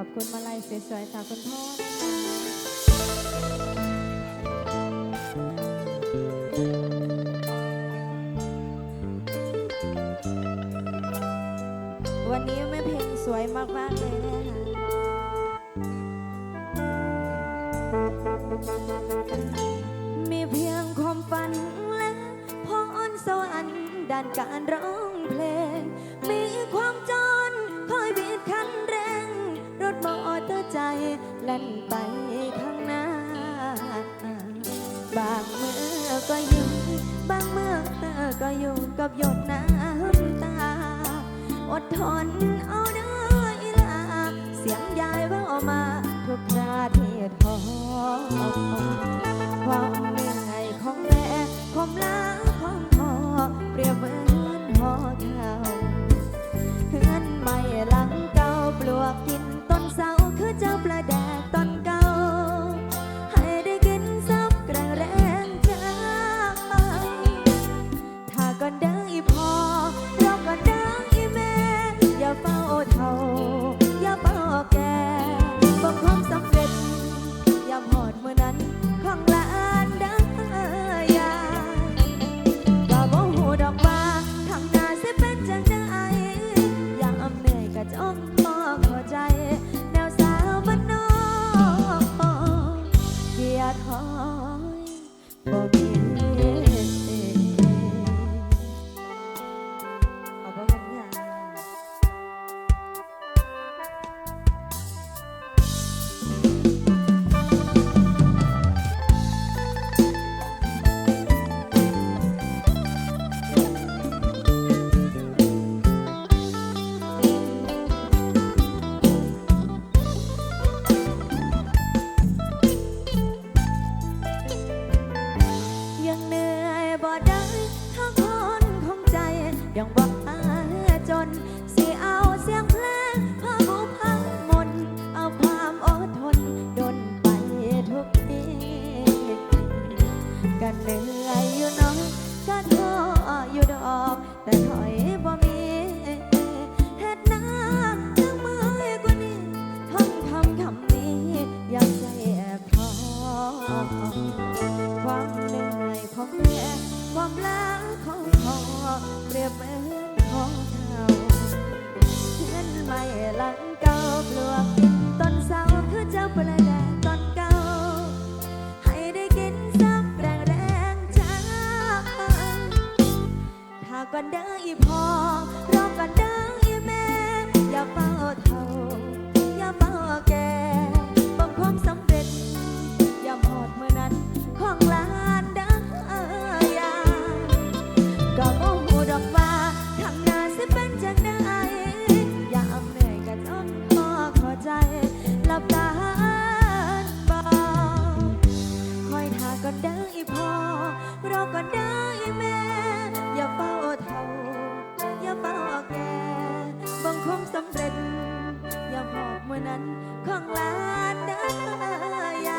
อบคุณมาลัยสวยๆจากคุณพ่อวันนี้แม่เพลงสวยมาก ๆ เลยนะคะมีเพียงความฝันและพออ่อนสวรรค์ด้านการร้องเพลง มีความจนคอยบีบคั้น บ่เตอร์ใจแล่นไปข้างหน้า บางเมื่อก็ยิ้มบางเมื่อเธอก็อยู่กับหยดน้ำตา อดทนเอาเด้ออีลา เสียงยายแววมา ทุกนาทีท้อ ความเหนื่อยขอแม่ความล้าขอพอเปรียบเหมือนของเขาเพื่อนไม่หลังกั รอก่อนได้แม่ อย่าเฝ้าเท่า อย่าเฝ้าแก่บังคมสำเร็จ อย่าหอบเมื่อนั้นของลาดาย